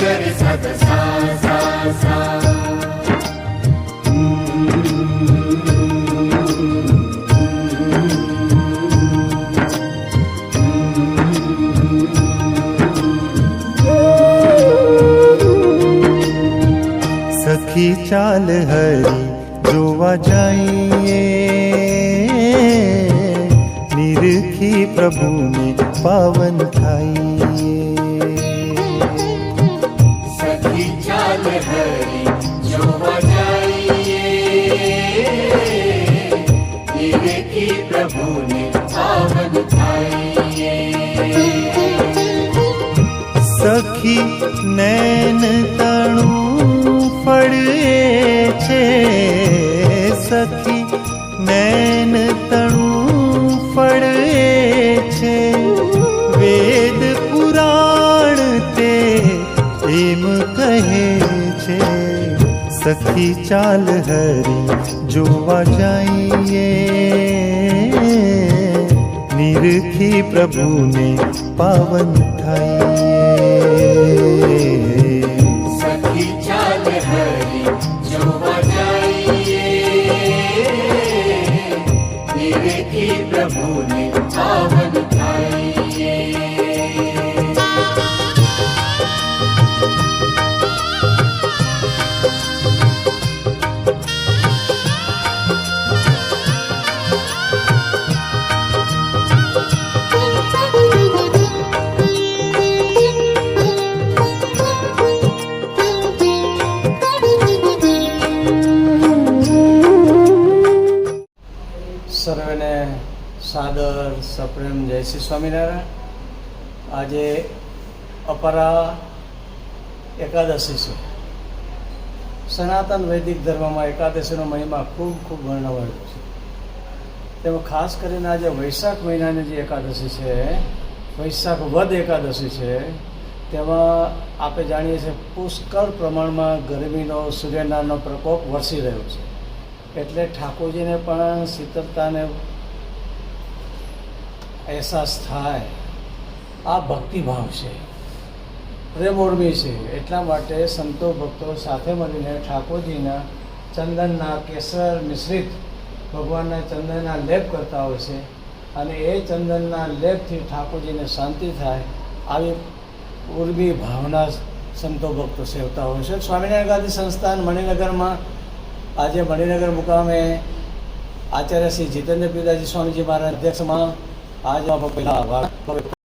જર સત સા સા સા. સખી ચાલ હરી જોવા જઈએ. નિરખી પ્રભુને પાવન થઈએ સખી નૈન તણું ફળે છે સખી નૈન તણું ફળે છે વેદ પુરાણ તે એમ કહે सखी चाल हरी जोवा जाइए निरखी प्रभु ने पावन थाइए सखी चाल हरी जोवा जाइए निरखी प्रभु ने पावन थाइए સાદર, સપ્રેમ, જય શ્રી સ્વામિનારાયણ. આજે અપરા એકાદશી છે. સનાતન વૈદિક ધર્મમાં એકાદશીનો મહિમા ખૂબ ખૂબ વર્ણવાયો છે. તેમાં ખાસ કરીને આજે વૈશાખ મહિનાની જે એકાદશી છે, વૈશાખ વદ એકાદશી છે, તેમાં આપણે જાણીએ છીએ પુષ્કળ પ્રમાણમાં ગરમીનો સૂર્યનારાયણનો પ્રકોપ વરસી રહ્યો છે. એટલે ઠાકોરજીને પણ શીતળતાને અહેસાસ થાય. આ ભક્તિભાવ છે. પ્રેમ ઉર્મી છે. એટલા માટે સંતો ભક્તો સાથે મળીને ઠાકોરજીના ચંદનના કેસર મિશ્રિત ભગવાનના ચંદનના લેપ કરતા હોય છે અને એ ચંદનના લેપથી ઠાકોરજીને શાંતિ થાય આવી ઉર્મી ભાવના સંતો ભક્તો સેવતા હોય છે. સ્વામિનારાયણ ગાંધી સંસ્થાન મણિનગરમાં આજે મણિનગર મુકામે આચાર્ય શ્રી જીતેન્દ્ર પિતાજી સ્વામીજી મહારાજ અધ્યક્ષમાં આજ પહેલા